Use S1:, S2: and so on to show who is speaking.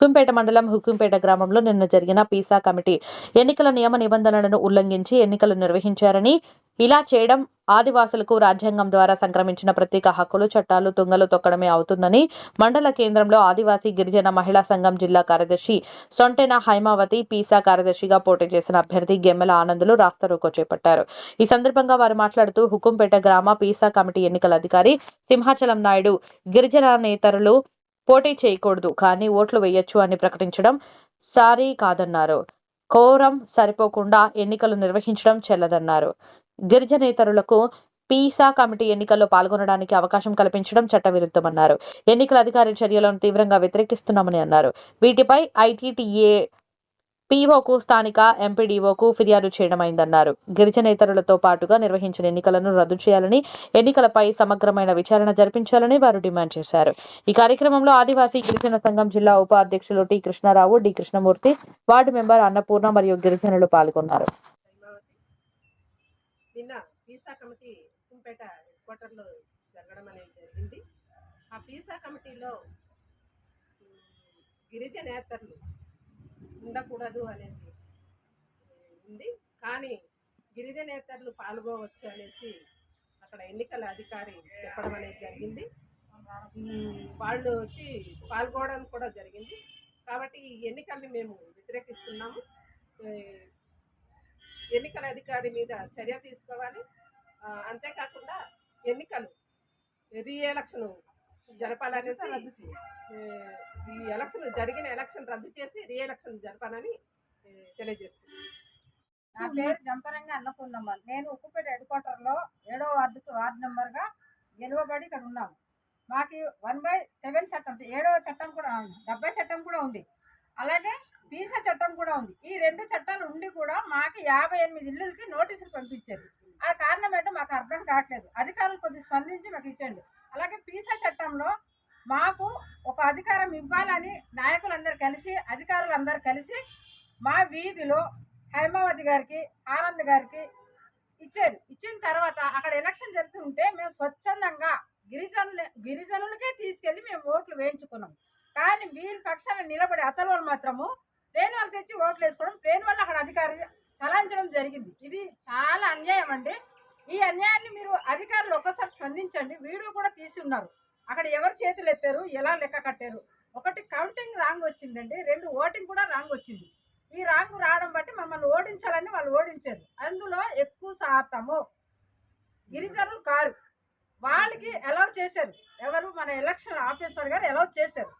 S1: హుకుంపేట మండలం హుకుంపేట గ్రామంలో నిన్న జరిగిన పీసా కమిటీ ఎన్నికల నియమ నిబంధనలను ఉల్లంఘించి ఎన్నికలు నిర్వహించారని ఇలా చేయడం ఆదివాసులకు రాజ్యాంగం ద్వారా సంక్రమించిన ప్రత్యేక హక్కులు చట్టాలు తుంగలు తొక్కడమే అవుతుందని మండల కేంద్రంలో ఆదివాసీ గిరిజన మహిళా సంఘం జిల్లా కార్యదర్శి సొంటెన హైమావతి పీసా కార్యదర్శిగా పోటీ చేసిన అభ్యర్థి గెమ్మెల ఆనందులు రాస్తారోకో చేపట్టారు. ఈ సందర్భంగా వారు మాట్లాడుతూ హుకుంపేట గ్రామ పీసా కమిటీ ఎన్నికల అధికారి సింహాచలం నాయుడు గిరిజన నేతరులు పోటీ చేయకూడదు కానీ ఓట్లు వేయొచ్చు అని ప్రకటించడం సారీ కాదన్నారు. కోరం సరిపోకుండా ఎన్నికలు నిర్వహించడం చెల్లదన్నారు. గిరిజనేతరులకు పీసా కమిటీ ఎన్నికల్లో పాల్గొనడానికి అవకాశం కల్పించడం చట్టవిరుద్ధమన్నారు. ఎన్నికల అధికారి చర్యలను తీవ్రంగా వ్యతిరేకిస్తున్నామని అన్నారు. వీటిపై ఐటీటీఏ పీఓకు స్థానిక ఎంపీడీఓకు ఫిర్యాదు చేయడమైందన్నారు. గిరిజనేతరులతో పాటుగా నిర్వహించిన ఎన్నికలను రద్దు చేయాలని ఎన్నికలపై సమగ్రమైన విచారణ జరిపించాలని వారు డిమాండ్ చేశారు. ఈ కార్యక్రమంలో ఆదివాసీ గిరిజన సంఘం జిల్లా ఉపాధ్యక్షులు T Krishnarao D Krishnamurthy ward member Annapurna మరియు గిరిజనులు పాల్గొన్నారు.
S2: నిన్న పీసా కమిటీ కుంపేట క్వార్టర్లో జరగడం అనేది జరిగింది. ఆ పీసా కమిటీలో గిరిజనేతరులు ఉండకూడదు అనేది ఉంది. కానీ గిరిజనేతరులు పాల్గొవచ్చు అనేసి అక్కడ ఎన్నికల అధికారి చెప్పడం అనేది జరిగింది. వాళ్ళు వచ్చి పాల్గొనడం కూడా జరిగింది. కాబట్టి ఈ ఎన్నికల్ని మేము వ్యతిరేకిస్తున్నాము. ఎన్నికల అధికారి మీద చర్య తీసుకోవాలి. అంతేకాకుండా ఎన్నికలు రీ ఎలక్షన్ జరపాలనేసి ఈ ఎలక్షన్ జరిగిన ఎలక్షన్ రద్దు చేసి రీ ఎలక్షన్ జరపాలని తెలియజేస్తుంది
S3: నా పేరు జంపరంగా అన్నపూర్ణమ్మ. నేను ఉక్కుపేట హెడ్ క్వార్టర్లో ఏడో వార్డు వార్డు నెంబర్గా గెలువబడి ఇక్కడ ఉన్నాము మాకు వన్ బై సెవెన్ చట్టం ఏడవ చట్టం కూడా ఉంది డెబ్బై చట్టం కూడా ఉంది. అలాగే పీసా చట్టం కూడా ఉంది. ఈ రెండు చట్టాలు ఉండి కూడా మాకు యాభై ఎనిమిది ఇళ్ళకి నోటీసులు పంపించారు. ఆ కారణం ఏంటో మాకు అర్థం కావట్లేదు. అధికారులు కొద్దిగా స్పందించి మాకు ఇచ్చండి అలాగే పీసా చట్టంలో ఇవ్వాలని నాయకులందరూ కలిసి అధికారులందరూ కలిసి మా వీధిలో హైమావతి గారికి ఆనంద్ గారికి ఇచ్చారు. ఇచ్చిన తర్వాత అక్కడ ఎలక్షన్ జరుగుతుంటే మేము స్వచ్ఛందంగా గిరిజనులు గిరిజనులకే తీసుకెళ్ళి మేము ఓట్లు వేయించుకున్నాం. కానీ వీళ్ళ పక్షాన నిలబడి అతలు వాళ్ళు మాత్రము లేని వాళ్ళు తెచ్చి ఓట్లు వేసుకోవడం లేని వాళ్ళు అక్కడ అధికారి చలాయించడం జరిగింది. ఇది చాలా అన్యాయం అండి. ఈ అన్యాయాన్ని మీరు అధికారులు ఒక్కసారి స్పందించండి. వీడియో కూడా తీసి ఉన్నారు. అక్కడ ఎవరు చేతులు ఎత్తారు ఎలా లెక్క కట్టారు ఒకటి కౌంటింగ్ రాంగ్ వచ్చిందండి రెండు ఓటింగ్ కూడా రాంగ్ వచ్చింది. ఈ రాంగ్ రావడం బట్టి మమ్మల్ని ఓడించాలని వాళ్ళు ఓడించారు. అందులో ఎక్కువ శాతము గిరిజనులు కారు. వాళ్ళకి అలౌ చేశారు. ఎవరు మన ఎలక్షన్ ఆఫీసర్ గారు అలౌ చేశారు.